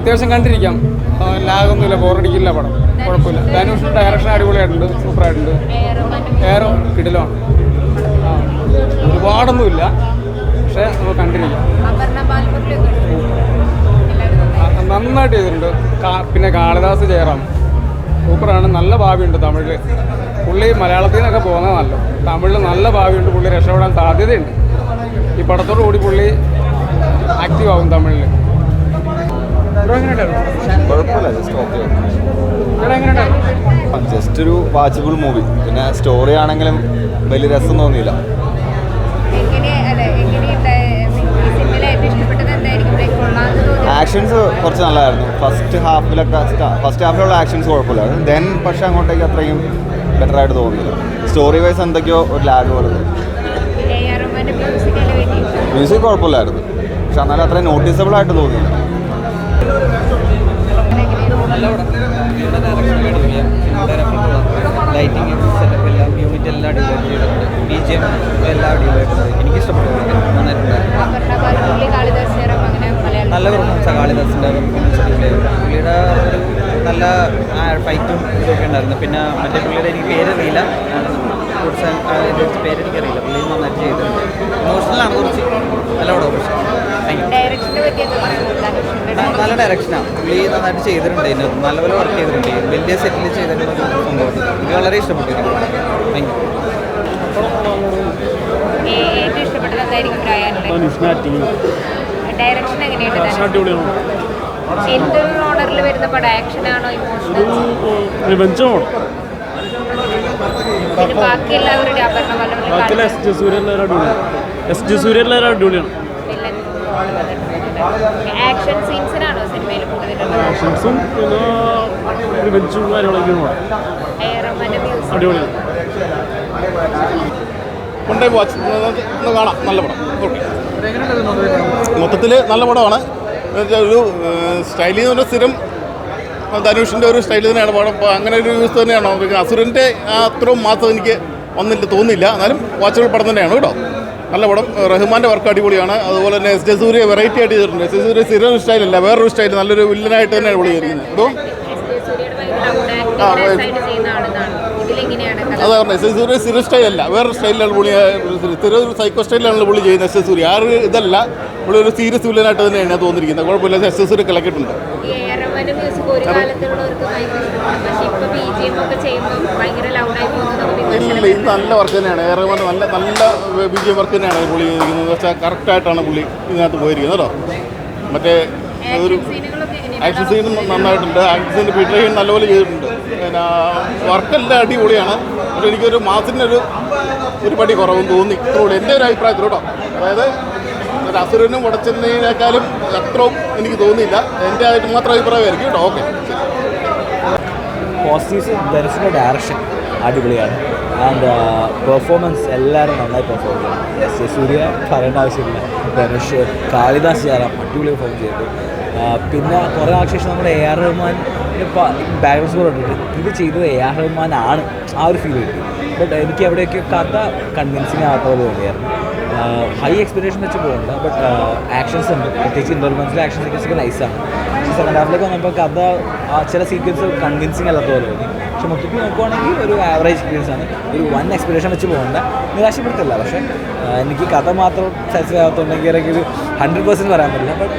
അത്യാവശ്യം കണ്ടിരിക്കാം. ലാഗൊന്നുമില്ല ബോറടിക്കില്ല പടം. കുഴപ്പമില്ല. ധനുഷ് ഡയറക്ഷൻ അടിപൊളിയായിട്ടുണ്ട് സൂപ്പറായിട്ടുണ്ട്. ഏറോ കിടിലാണ് ഒരുപാടൊന്നുമില്ല പക്ഷേ നമ്മൾ കണ്ടിരിക്കാം. നന്നായിട്ട് ചെയ്തിട്ടുണ്ട്. പിന്നെ കാളിദാസ് ജയറാം. സൂപ്പറാണ്. നല്ല ഭാവിയുണ്ട് തമിഴിൽ പുള്ളി മലയാളത്തിൽ നിന്നൊക്കെ പോകുന്നത് നല്ല തമിഴിൽ നല്ല ഭാവിയുണ്ട്. പുള്ളി രക്ഷപ്പെടാൻ സാധ്യതയുണ്ട്. ഈ പടത്തോടു കൂടി പുള്ളി ആക്റ്റീവ് ആവും തമിഴിൽ ജസ്റ്റ് ഒരു വാച്ചബിൾ മൂവി പിന്നെ സ്റ്റോറി ആണെങ്കിലും വലിയ രസം തോന്നിയില്ല. ആക്ഷൻസ് കുറച്ച് നല്ലതായിരുന്നു. ഫസ്റ്റ് ഹാഫിലൊക്കെ ഫസ്റ്റ് ഹാഫിലുള്ള ആക്ഷൻസ് കുഴപ്പമില്ലായിരുന്നു ദെൻ പക്ഷെ അങ്ങോട്ടേക്ക് അത്രയും ബെറ്റർ ആയിട്ട് തോന്നിയില്ല. സ്റ്റോറി വൈസ് എന്തൊക്കെയോ ഒരു ലാഗ് പോലെ മ്യൂസിക് കുഴപ്പമില്ലായിരുന്നു. പക്ഷെ എന്നാലും അത്രയും നോട്ടീസബിൾ ആയിട്ട് തോന്നിയില്ല. ലൈറ്റിംഗ് സെറ്റപ്പ് എല്ലാം യൂണിറ്റ് എല്ലാം അടിപൊളിയായിട്ട് ചെയ്തിട്ടുണ്ട് ബി ജി എം എല്ലാം അടിപൊളിയായിട്ടുണ്ട് എനിക്ക് ഇഷ്ടപ്പെട്ടു നല്ല പെർഫോമൻസ് കാളിദാസിന്റെ പുള്ളിയുടെ ഒരു നല്ല ഫൈറ്റും ഇതൊക്കെ ഉണ്ടായിരുന്നു പിന്നെ മറ്റേ പുള്ളിയുടെ എനിക്ക് പേരറിയില്ല കുറച്ച് പേര് എനിക്കറിയില്ല. പുള്ളി നന്നായിട്ട് ചെയ്തിട്ടുണ്ട്. ഇമോഷണലാണ് കുറച്ച്. നല്ല പടം പക്ഷേ നല്ല ഡയറക്ഷനാണ് പുള്ളി നന്നായിട്ട് ചെയ്തിട്ടുണ്ട്. ഇതിന് നല്ലപോലെ വർക്ക് ചെയ്തിട്ടുണ്ട്. വലിയ സെറ്റിൽ ചെയ്തിട്ടുണ്ട് ഒരു സംഭവം. എനിക്ക് വളരെ ഇഷ്ടപ്പെട്ടു താങ്ക് യു? എന്തൊരു ഓർഡറിൽ വരുന്ന പടം ആക്ഷൻ ആണോ ഇമോഷണൽ ബാക്കി എല്ലാവരും അടിപൊളിയാണ്. എസ് ജി സൂര്യ എല്ലാവരും അടിപൊളിയാണ്. ആക്ഷൻ സീൻസിനാണോ സിനിമയിൽ കൂടുതലുള്ളത്? ആക്ഷൻസും പിന്നെ റിവെഞ്ചും മ്യൂസിക് അടിപൊളിയാണ്. കൊണ്ടുപോയി വാച്ച് ഒന്ന് കാണാം. നല്ല പടം. ഓക്കെ മൊത്തത്തിൽ നല്ല പടമാണ്. ഒരു സ്റ്റൈലിൽ നിന്ന് പറഞ്ഞാൽ സ്ഥിരം ധനുഷിന്റെ ഒരു സ്റ്റൈലിൽ തന്നെയാണ് പടം. അങ്ങനെ ഒരു യൂസ് തന്നെയാണോ? അസുരന്റെ ആ അത്രയും മാസം എനിക്ക് വന്നില്ല തോന്നില്ല. എന്നാലും വാച്ചബിൾ പടം തന്നെയാണ് കേട്ടോ. നല്ല പടം. റഹ്മാന്റെ വർക്ക് അടിപൊളിയാണ്. അതുപോലെ തന്നെ എസ് ജസൂരിയെ വെറൈറ്റി ആയിട്ട് ചെയ്തിട്ടുണ്ട്. എസ് ജസൂരി സ്ഥിരം സ്റ്റൈലല്ല വേറൊരു സ്റ്റൈൽ നല്ലൊരു വില്ലനായിട്ട് തന്നെ പുള്ളി ചെയ്തിരിക്കുന്നത്. എന്തോ? ആ, പറഞ്ഞു അതാ പറഞ്ഞത് എസ് എസ് സൂര്യ സ്ഥിര സ്റ്റൈലല്ല വേറൊരു സ്റ്റൈലിലാണ് പുള്ളി സ്ഥിര ഒരു സൈക്കോ സ്റ്റൈലിലാണ് പുള്ളി ചെയ്യുന്നത് എസ് എസ് സൂര്യ. ആ ഒരു ഇതല്ല. പുള്ളി ഒരു സീരിയസ് വില്ലനായിട്ട് തന്നെയാണ് ഞാൻ തോന്നിയിരിക്കുന്നത്. കുഴപ്പമില്ല. എസ് എസ് സൂര്യ കലക്കിയിട്ടുണ്ട് ഇല്ല ഇത് നല്ല വർക്ക് തന്നെയാണ്. ഏറെ നല്ല നല്ല വിജയ വർക്ക് തന്നെയാണ് പുള്ളി ചെയ്തിരിക്കുന്നത്. വെച്ചാൽ കറക്റ്റായിട്ടാണ് പുള്ളി ഇതിനകത്ത് പോയിരിക്കുന്നത് കേട്ടോ. മറ്റേ ഒരു സീനുകളൊക്കെ ആക്ഷൻ സീനും നന്നായിട്ടുണ്ട്. ആക്ഷൻ സീൻ നല്ലപോലെ ചെയ്തിട്ടുണ്ട്. പിന്നെ വർക്കെല്ലാം അടിപൊളിയാണ്. പക്ഷേ എനിക്കൊരു മാസത്തിന്റെ ഒരു ഒരു പടി കുറവും തോന്നി. ഇത്രയുള്ളൂ. എന്റെ ഒരു അഭിപ്രായത്തിൽ കേട്ടോ. അതായത് ഒരു അസുരനും ഉടച്ചതിനേക്കാളും അത്രയും എനിക്ക് തോന്നിയില്ല. എന്റെ ആയിട്ട് മാത്രം അഭിപ്രായമായിരിക്കും കേട്ടോ. ഓക്കെ. പോസിറ്റീവ്സ് ദർശന ഡയറക്ഷൻ അടിപൊളിയാണ്. ആൻഡ് പെർഫോമൻസ് എല്ലാവരും നന്നായി പെർഫോം ചെയ്തു. എസ് എ സൂര്യ പറയേണ്ട ആവശ്യമില്ല. ധനുഷ് കാളിദാസ് ജയറാം അടിപൊളി പെർഫോം ചെയ്തു. പിന്നെ കുറേ ആൾക്ക് ശേഷം നമ്മുടെ A R Rahman background score ഉണ്ട് ഇത് ചെയ്തത് എ ആർ റഹ്മാൻ ആണ്. ആ ഒരു ഫീൽ കിട്ടി. ബട്ട് എനിക്ക് എവിടെയൊക്കെ കഥ കൺവിൻസിങ് ആകാത്ത പോലെ തോന്നിയായിരുന്നു ഹൈ എക്സ്പെക്ടേഷൻ വെച്ച് പോകുന്നുണ്ട് ബട്ട് ആക്ഷൻസ് ഉണ്ട്. പ്രത്യേകിച്ച് ഇന്റർവെൻസിലെ ആക്ഷൻ സീക്വൻസ് ഒക്കെ നൈസാണ് സെക്കൻഡ് ഹാഫിലേക്ക് വന്നപ്പോൾ കഥ ആ ചില സീക്വൻസ് കൺവിൻസിങ് അല്ലാത്ത പോലെ തോന്നി. പക്ഷെ മൊത്തത്തിൽ നോക്കുവാണെങ്കിൽ ഒരു ആവറേജ് എക്സ്പീരിയൻസ് ആണ്. ഒരു വൺ എക്സ്പീരിയൻസ് വെച്ച് പോകേണ്ട. നിരാശപ്പെടുത്തില്ല. പക്ഷേ എനിക്ക് കഥ മാത്രം സാറ്റിസ്ഫൈ ആകത്തുണ്ടെങ്കിൽ ഒരു ഹൺഡ്രഡ് പെർസെന്റ് പറയാൻ പറ്റില്ല. ബട്ട്